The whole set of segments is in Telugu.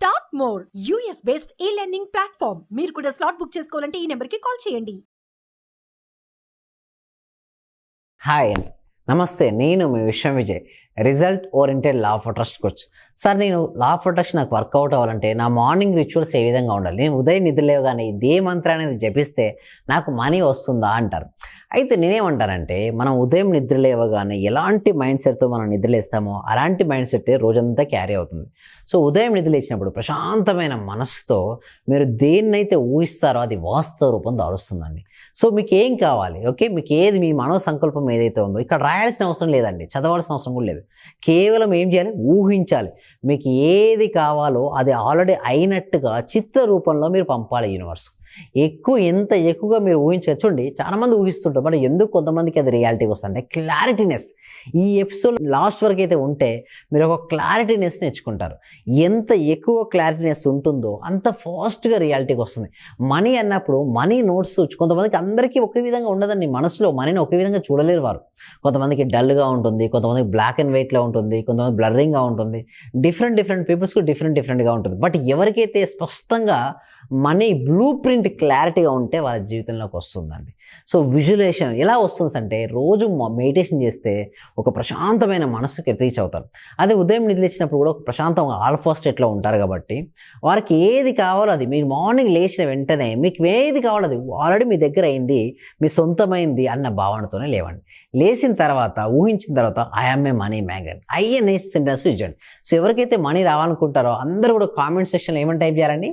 Start more US based e learning platform మీరు కూడా స్లాట్ బుక్ చేసుకోవాలంటే ఈ నెంబర్కి కాల్ చేయండి. హాయ్ అండి నమస్తే నేను మీ Vishwam Vijay. Result oriented law of అట్రాక్షన్కి వచ్చు సార్ నేను లా ఆఫ్ అట్రాక్షన్ నాకు వర్కౌట్ అవ్వాలంటే నా మార్నింగ్ రిచువల్స్ ఏ విధంగా ఉండాలి? నేను ఉదయం నిద్రలేవగానే ఇదే మంత్రాన్ని అనేది జపిస్తే నాకు మనీ వస్తుందా అంటారు. అయితే నేనేమంటానంటే మనం ఉదయం నిద్ర లేవగానే ఎలాంటి మైండ్ సెట్తో మనం నిద్రలేస్తామో అలాంటి మైండ్ సెట్ రోజంతా క్యారీ అవుతుంది. సో ఉదయం నిద్రలేచినప్పుడు ప్రశాంతమైన మనసుతో మీరు దేన్నైతే ఊహిస్తారో అది వాస్తవ రూపం దాడుస్తుందండి సో మీకు ఏం కావాలి? ఓకే? మీకు ఏది మీ మనో సంకల్పం ఏదైతే ఉందో ఇక్కడ రాయాల్సిన అవసరం లేదండి. చదవాల్సిన అవసరం కూడా లేదు. కేవలం ఏం చేయాలి? ఊహించాలి. మీకు ఏది కావాలో అది ఆల్రెడీ అయినట్టుగా చిత్ర రూపంలో మీరు పంపాలి యూనివర్స్. ఎక్కువ ఎంత ఎక్కువగా మీరు ఊహించవచ్చు అండి చాలామంది ఊహిస్తుంటారు. మరి ఎందుకు కొంతమందికి అది రియాలిటీకి వస్తుంటే క్లారిటీనెస్ ఈ ఎపిసోడ్ లాస్ట్ వరకు అయితే ఉంటే మీరు ఒక క్లారిటీనెస్ నేర్చుకుంటారు. ఎంత ఎక్కువ క్లారిటీనెస్ ఉంటుందో అంత ఫాస్ట్గా రియాలిటీకి వస్తుంది. మనీ అన్నప్పుడు మనీ నోట్స్ కొంతమందికి అందరికీ ఒకే విధంగా ఉండదండి మనసులో. మనీని ఒకే విధంగా చూడలేరు వారు. కొంతమందికి డల్గా ఉంటుంది కొంతమందికి బ్లాక్ అండ్ వైట్లో ఉంటుంది కొంతమంది బ్లర్రింగ్గా ఉంటుంది. డిఫరెంట్ డిఫరెంట్ పీపుల్స్కి డిఫరెంట్ డిఫరెంట్గా ఉంటుంది. బట్ ఎవరికైతే స్పష్టంగా మనీ బ్లూ ప్రింట్ క్లారిటీగా ఉంటే వాళ్ళ జీవితంలోకి వస్తుందండి. సో విజువలేషన్ ఎలా వస్తుంది అంటే రోజు మెడిటేషన్ చేస్తే ఒక ప్రశాంతమైన మనసుకి రీచ్ అవుతారు. అదే ఉదయం నిద్రించినప్పుడు కూడా ఒక ప్రశాంతంగా ఆల్ఫా స్టేట్లో ఉంటారు కాబట్టి వారికి ఏది కావాలో అది మీరు మార్నింగ్ లేచిన వెంటనే మీకు ఏది కావాలో అది ఆల్రెడీ మీ దగ్గర అయింది మీ సొంతమైంది అన్న భావనతోనే లేవండి. లేచిన తర్వాత ఊహించిన తర్వాత I'm a money magnet INA sentence ఇచ్చండి సో ఎవరికైతే మనీ రావాలనుకుంటారో అందరూ కూడా కామెంట్ సెక్షన్లో ఏమని టైప్ చేయాలండి?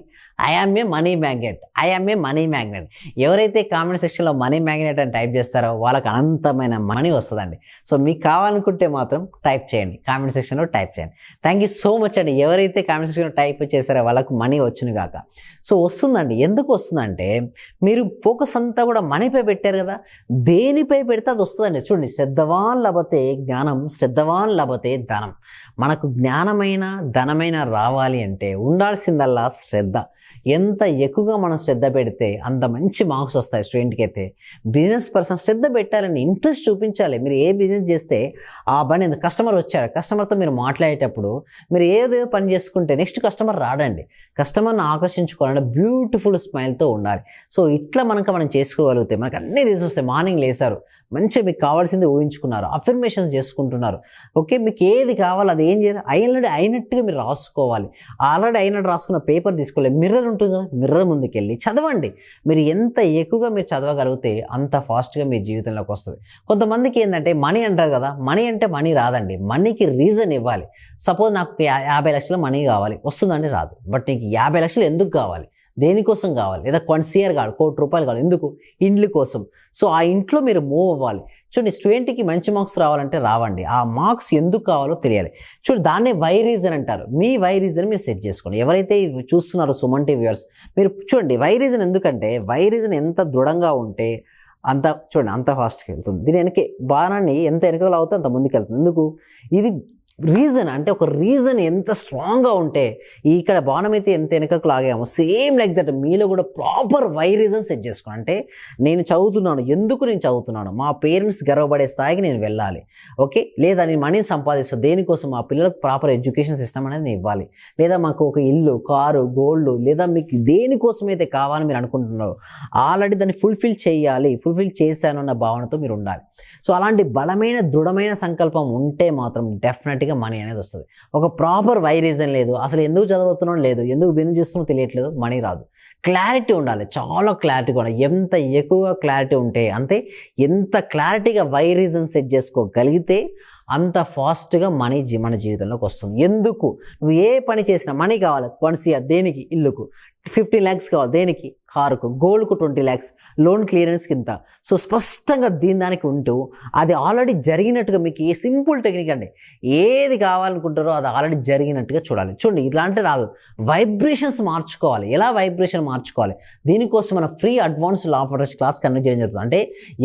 I'm a money magnet I'm a money magnet ఎవరైతే కామెంట్ సెక్షన్లో మనీ మ్యాగ్నెట్ అని టైప్ చేస్తారో వాళ్ళకి అనంతమైన మనీ వస్తుందండి. సో మీకు కావాలనుకుంటే మాత్రం టైప్ చేయండి. కామెంట్ సెక్షన్లో టైప్ చేయండి. థ్యాంక్ యూ సో మచ్ అండి. ఎవరైతే కామెంట్ సెక్షన్లో టైప్ చేశారో వాళ్ళకు మనీ వచ్చును కాక సో వస్తుందండి. ఎందుకు వస్తుందంటే మీరు ఫోకస్ అంతా కూడా మనీపై పెట్టారు కదా. దేనిపై పెడితే అది వస్తుందండి. చూడండి. శ్రద్ధవాన్ లభతే జ్ఞానం శ్రద్ధవాన్ లభతే ధనం. మనకు జ్ఞానమైన ధనమైన రావాలి అంటే ఉండాల్సిందల్లా శ్రద్ధ. ఎంత ఎక్కువగా మనం శ్రద్ధ పెడితే అంత మంచి మార్క్స్ వస్తాయి స్టూడెంట్కి అయితే. బిజినెస్ పర్సన్ శ్రద్ధ పెట్టాలని ఇంట్రెస్ట్ చూపించాలి. మీరు ఏ బిజినెస్ చేస్తే ఆ పని కస్టమర్ వచ్చారు. కస్టమర్తో మీరు మాట్లాడేటప్పుడు మీరు ఏదో పని చేసుకుంటే నెక్స్ట్ కస్టమర్ రాడండి. కస్టమర్ని ఆకర్షించుకోవాలంటే బ్యూటిఫుల్ స్మైల్తో ఉండాలి. సో ఇట్లా మనకు మనం చేసుకోగలిగితే మనకు అన్ని రీజన్స్ వస్తాయి. మార్నింగ్ లేసారు. మంచిగా మీకు కావాల్సింది ఊహించుకున్నారు. అఫర్మేషన్స్ చేసుకుంటున్నారు. ఓకే మీకు ఏది కావాలి అది ఏం చేయాలి? ఆల్రెడీ అయినట్టుగా మీరు రాసుకోవాలి. ఆల్రెడీ అయినట్టు రాసుకున్న పేపర్ తీసుకోవాలి. మిర్రర్ ఉంటుంది కదా మిర్రర్ ముందుకెళ్ళి చదవండి. మీరు ఎంత ఎక్కువగా మీరు చదవగలుగుతారు చదవగలిగితే అంత ఫాస్ట్గా మీ జీవితంలోకి వస్తుంది. కొంతమందికి ఏంటంటే మనీ అంటారు కదా మనీ అంటే మనీ రాదండి. మనీకి రీజన్ ఇవ్వాలి. సపోజ్ నాకు యా- యాభై లక్షల మనీ కావాలి. వస్తుందండి రాదు. బట్ నీకు యాభై లక్షలు ఎందుకు కావాలి? దేనికోసం కావాలి? లేదా కొన్సియర్ కావాలి కోటి రూపాయలు కావాలి. ఎందుకు? ఇండ్లు కోసం. సో ఆ ఇంట్లో మీరు మూవ్ అవ్వాలి. చూడండి స్టూడెంట్కి మంచి మార్క్స్ రావాలంటే రావండి. ఆ మార్క్స్ ఎందుకు కావాలో తెలియాలి. చూడండి దాన్నే వై రీజన్ అంటారు. మీ వై రీజన్ మీరు సెట్ చేసుకోండి. ఎవరైతే చూస్తున్నారో సుమన్ టీ వ్యూవర్స్ మీరు చూడండి వై రీజన్ ఎందుకంటే వై రీజన్ ఎంత దృఢంగా ఉంటే అంత చూడండి అంత ఫాస్ట్కి వెళ్తుంది. దీని వెనకే బాణాన్ని ఎంత వెనకలు అవుతే అంత ముందుకు వెళ్తుంది. ఎందుకు? ఇది రీజన్ అంటే ఒక రీజన్ ఎంత స్ట్రాంగ్గా ఉంటే ఇక్కడ బాణం అయితే ఎంత వెనకకు లాగామో సేమ్ లైక్ దట్ మీలో కూడా ప్రాపర్ వై రీజన్ సెట్ చేసుకోండి అంటే నేను చదువుతున్నాను ఎందుకు నేను చదువుతున్నాను? మా పేరెంట్స్ గర్వపడే స్థాయికి నేను వెళ్ళాలి. ఓకే లేదా నేను మనీ సంపాదిస్తాను దేనికోసం మా పిల్లలకు ప్రాపర్ ఎడ్యుకేషన్ సిస్టమ్ అనేది నేను ఇవ్వాలి. లేదా మాకు ఒక ఇల్లు కారు గోల్డ్ లేదా మీకు దేనికోసం అయితే కావాలని మీరు అనుకుంటున్నారో ఆల్రెడీ దాన్ని ఫుల్ఫిల్ చేయాలి ఫుల్ఫిల్ చేశాను అన్న భావనతో మీరు ఉండాలి. సో అలాంటి బలమైన దృఢమైన సంకల్పం ఉంటే మాత్రం డెఫినెట్గా మనీ అనేది వస్తుంది. ఒక ప్రాపర్ వై రీజన్ లేదు. అసలు ఎందుకు చదువుతున్నాం లేదు. ఎందుకు బిజినెస్ చేస్తున్నాం తెలియట్లేదు. మనీ రాదు. క్లారిటీ ఉండాలి. చాలా క్లారిటీ కూడా. ఎంత ఎక్కువగా క్లారిటీ ఉంటే అంతే ఎంత క్లారిటీగా వై రీజన్ సెట్ చేసుకోగలిగితే అంత ఫాస్ట్గా మనీ మన జీవితంలోకి వస్తుంది. ఎందుకు? నువ్వు ఏ పని చేసినా మనీ కావాలి. కొనసియా దేనికి? ఇల్లుకు. ఫిఫ్టీ ల్యాక్స్ కావాలి. దేనికి? కారుకు గోల్డ్కు ట్వంటీ ల్యాక్స్ లోన్ క్లియరెన్స్ కింద సో స్పష్టంగా దీని దానికి ఉంటూ అది ఆల్రెడీ జరిగినట్టుగా మీకు ఏ సింపుల్ టెక్నిక్ అండి. ఏది కావాలనుకుంటారో అది ఆల్రెడీ జరిగినట్టుగా చూడాలి. చూడండి ఇలాంటి రాదు. వైబ్రేషన్స్ మార్చుకోవాలి. ఎలా వైబ్రేషన్ మార్చుకోవాలి? దీనికోసం మన free advance law of class conduct చేయడం జరుగుతుంది. అంటే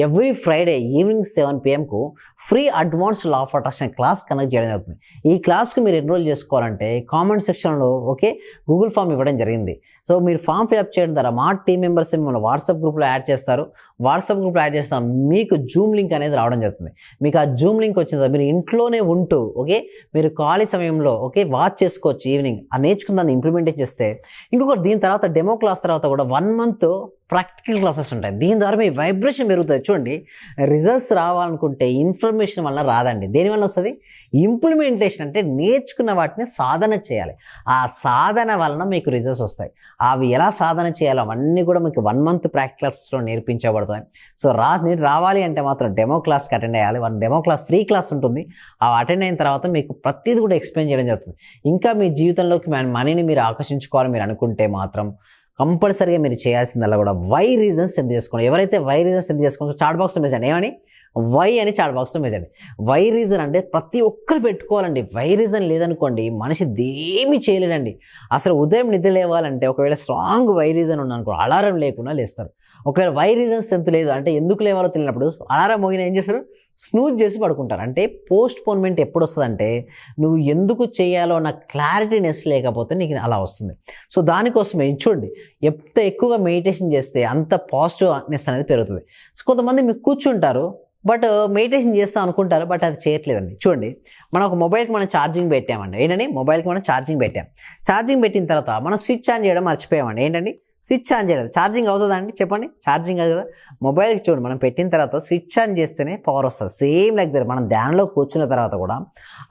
every Friday evening seven పిఎంకు free advance law of attraction class conduct చేయడం జరుగుతుంది. ఈ క్లాస్కి మీరు ఎన్రోల్ చేసుకోవాలంటే కామెంట్ సెక్షన్లో ఓకే గూగుల్ ఫామ్ ఇవ్వడం జరిగింది. సో మీరు ఫామ్ ఫిల్అప్ చేయడం ద్వారా మా టీం మెంబర్స్ మిమ్మల్ని వాట్సాప్ గ్రూప్లో యాడ్ చేస్తారు. వాట్సాప్ గ్రూప్లో యాడ్ చేస్తాం మీకు జూమ్ లింక్ అనేది రావడం జరుగుతుంది. మీకు ఆ జూమ్ లింక్ వచ్చిన తర్వాత మీరు ఇంట్లోనే ఉంటూ ఓకే? మీరు ఖాళీ సమయంలో ఓకే? వాచ్ చేసుకోవచ్చు ఈవినింగ్. ఆ నేర్చుకున్న దాన్ని ఇంప్లిమెంటేషన్ చేస్తే ఇంకొకటి దీని తర్వాత డెమో క్లాస్ తర్వాత కూడా వన్ మంత్ ప్రాక్టికల్ క్లాసెస్ ఉంటాయి. దీని ద్వారా మీ వైబ్రేషన్ పెరుగుతుంది. చూడండి రిజల్ట్స్ రావాలనుకుంటే ఇన్ఫర్మేషన్ వల్ల రాదండి. దేనివల్ల వస్తుంది? ఇంప్లిమెంటేషన్ అంటే నేర్చుకున్న వాటిని సాధన చేయాలి. ఆ సాధన వలన మీకు రిజల్ట్స్ వస్తాయి. అవి ఎలా సాధన చేయాలో అవన్నీ కూడా మీకు వన్ మంత్ ప్రాక్టికల్స్లో నేర్పించబడతాయి. సో రా రావాలి అంటే మాత్రం డెమో క్లాస్కి attend అయ్యాలి. One demo class free class ఉంటుంది. ఆ అటెండ్ అయిన తర్వాత మీకు ప్రతిదీ కూడా ఎక్స్ప్లెయిన్ చేయడం జరుగుతుంది. ఇంకా మీ జీవితంలోకి మనీని మీరు ఆకర్షించుకోవాలి మీరు అనుకుంటే మాత్రం కంపల్సరీగా మీరు చేయాల్సిందల్లా కూడా వై రీజన్స్ సెండ్ చేసుకోండి. ఎవరైతే వై రీజన్స్ సెండ్ చేసుకోండి చాట్ బాక్స్లో మెసేజ్ ఏమని? వై అని చాట్ బాక్స్లో మెసేజ్ వై రీజన్ అంటే ప్రతి ఒక్కరు పెట్టుకోవాలండి. వై రీజన్ లేదనుకోండి మనిషి దేమి చేయలేడండి. అసలు ఉదయం నిద్ర లేవాలంటే ఒకవేళ స్ట్రాంగ్ వై రీజన్ ఉందనుకో అలారం లేకుండా లేస్తారు. ఒకవేళ వై రీజన్ స్ట్రెంత్ లేదు అంటే ఎందుకు లేవాలో తెలియనప్పుడు అలారం మోగిన ఏం చేస్తారు? స్నూజ్ చేసి పడుకుంటారు. అంటే పోస్ట్ పోన్మెంట్ ఎప్పుడు వస్తుందంటే నువ్వు ఎందుకు చేయాలో అన్న క్లారిటీనెస్ లేకపోతే నీకు అలా వస్తుంది. సో దానికోసమే చూడండి ఎంత ఎక్కువగా మెడిటేషన్ చేస్తే అంత పాజిటివ్నెస్ అనేది పెరుగుతుంది. సో కొంతమంది మీరు కూర్చుంటారు బట్ మెడిటేషన్ uh, చేస్తాం అనుకుంటారు బట్ అది చేయట్లేదండి. చూడండి మనం ఒక మొబైల్కి మనం ఛార్జింగ్ పెట్టామండి. ఏంటండి? మొబైల్కి మనం ఛార్జింగ్ పెట్టాం. ఛార్జింగ్ పెట్టిన తర్వాత మనం స్విచ్ ఆన్ చేయడం మర్చిపోయామండి. ఏంటండి? స్విచ్ ఆన్ చేయలేదు. ఛార్జింగ్ అవుతుందా అండి? చెప్పండి. ఛార్జింగ్ కాదు కదా. మొబైల్కి చూడండి. మనం పెట్టిన తర్వాత స్విచ్ ఆన్ చేస్తేనే పవర్ వస్తుంది. సేమ్ లైక్ దగ్గర మనం ధ్యానంలో కూర్చున్న తర్వాత కూడా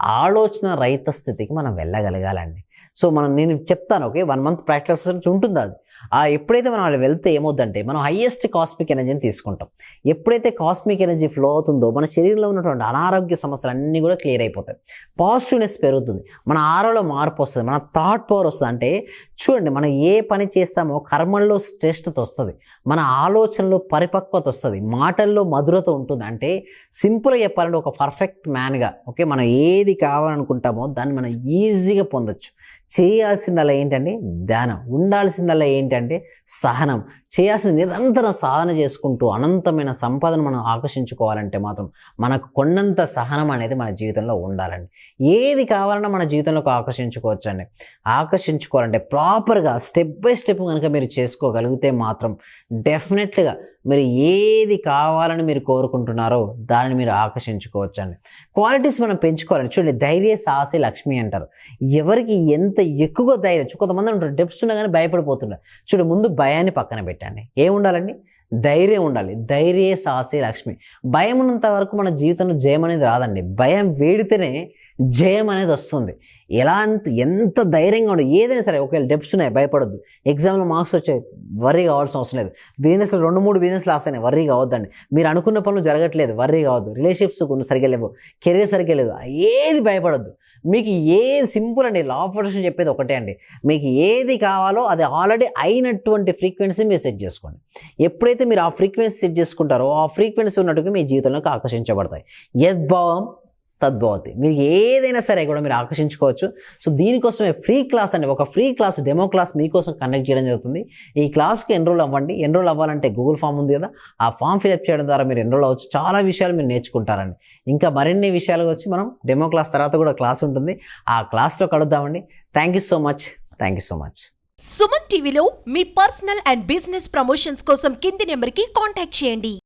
ఆలోచన రహిత స్థితికి మనం వెళ్ళగలగాలండి. సో మనం నేను చెప్తాను ఓకే? వన్ మంత్ ప్రాక్టీస్ ఉంటుంది అది? ఆ ఎప్పుడైతే మనం అలా వెళ్తే ఏమవుతుందంటే మనం హైయెస్ట్ కాస్మిక్ ఎనర్జీని తీసుకుంటాం. ఎప్పుడైతే కాస్మిక్ ఎనర్జీ ఫ్లో అవుతుందో మన శరీరంలో ఉన్నటువంటి అనారోగ్య సమస్యలు అన్నీ కూడా క్లియర్ అయిపోతాయి. పాజిటివ్నెస్ పెరుగుతుంది. మన ఆరోలో మార్పు వస్తుంది. మన థాట్ పవర్ వస్తుంది. అంటే చూడండి మనం ఏ పని చేస్తామో కర్మల్లో శ్రేష్టత వస్తుంది. మన ఆలోచనలో పరిపక్వత వస్తుంది. మాటల్లో మధురత ఉంటుంది. అంటే సింపుల్గా చెప్పాలంటే ఒక పర్ఫెక్ట్ మ్యాన్గా ఓకే మనం ఏది కావాలనుకుంటామో దాన్ని మనం ఈజీగా పొందొచ్చు. చేయాల్సిందల్లా ఏంటంటే ధ్యానం ఉండాల్సిందల్లా ఏంటంటే సహనం. చేయాల్సింది నిరంతరం సాధన చేసుకుంటూ అనంతమైన సంపదను మనం ఆకర్షించుకోవాలంటే మాత్రం మనకు కొన్నంత సహనం అనేది మన జీవితంలో ఉండాలండి. ఏది కావాలన్నా మన జీవితంలోకి ఆకర్షించుకోవచ్చు అండి ఆకర్షించుకోవాలంటే ప్రాపర్గా స్టెప్ బై స్టెప్ కనుక మీరు చేసుకోగలిగితే మాత్రం డెఫినెట్గా మీరు ఏది కావాలని మీరు కోరుకుంటున్నారో దానిని మీరు ఆకర్షించుకోవచ్చండి. క్వాలిటీస్ మనం పెంచుకోవాలండి. చూడండి ధైర్య సాహసి లక్ష్మి అంటారు. ఎవరికి ఎంత ఎక్కువ ధైర్యం కొంతమంది ఉంటారు డెప్స్ ఉన్నా కానీ భయపడిపోతున్నారు చూడండి ముందు భయాన్ని పక్కన పెట్టండి. ఏముండాలండి? ధైర్యం ఉండాలి. ధైర్య సాహసే లక్ష్మి. భయం ఉన్నంత వరకు మన జీవితంలో జయం అనేది రాదండి. భయం వేడితేనే జయం అనేది వస్తుంది. ఎలా అంత ఎంత ధైర్యంగా ఉండదు ఏదైనా సరే ఒకవేళ డెప్స్ ఉన్నాయి భయపడొద్దు. ఎగ్జామ్లో మార్క్స్ వచ్చాయి వర్రీ కావాల్సిన అవసరం లేదు. బిజినెస్లో రెండు మూడు బిజినెస్ లాస్ అయినాయి వర్రీ కావద్దండి. మీరు అనుకున్న పనులు జరగట్లేదు వర్రీ కావద్దు. రిలేషన్షిప్స్ కొన్ని సరిగ్గా లేవు కెరీర్ సరిగ్గా లేదు ఏది భయపడొద్దు. మీకు ఏది సింపుల్ అండి లా ఆఫ్ చెప్పేది ఒకటే అండి. మీకు ఏది కావాలో అది ఆల్రెడీ అయినటువంటి ఫ్రీక్వెన్సీ మీరు సెట్ చేసుకోండి. ఎప్పుడైతే మీరు ఆ ఫ్రీక్వెన్సీ సెట్ చేసుకుంటారో ఆ ఫ్రీక్వెన్సీ ఉన్నట్టుగా మీ జీవితంలోకి ఆకర్షించబడతాయి. యద్భావం తద్భవతి. మీరు ఏదైనా సరే కూడా మీరు ఆకర్షించుకోవచ్చు. సో దీనికోసమే ఫ్రీ క్లాస్ అండి. ఒక ఫ్రీ క్లాస్ డెమో క్లాస్ మీకోసం కండక్ట్ చేయడం జరుగుతుంది. ఈ క్లాస్కి ఎన్రోల్ అవ్వండి. ఎన్రోల్ అవ్వాలంటే గూగుల్ ఫామ్ ఉంది కదా. ఆ ఫామ్ ఫిల్అప్ చేయడం ద్వారా మీరు ఎన్రోల్ అవ్వచ్చు. చాలా విషయాలు మీరు నేర్చుకుంటారండి. ఇంకా మరిన్ని విషయాలు వచ్చి మనం డెమో క్లాస్ తర్వాత కూడా క్లాస్ ఉంటుంది. ఆ క్లాస్లో కలుద్దామండి. Thank you so much. Thank you so much. Suman టీవీలో మీ పర్సనల్ అండ్ బిజినెస్ ప్రమోషన్స్ కోసం కింది నెంబర్కి కాంటాక్ట్ చేయండి.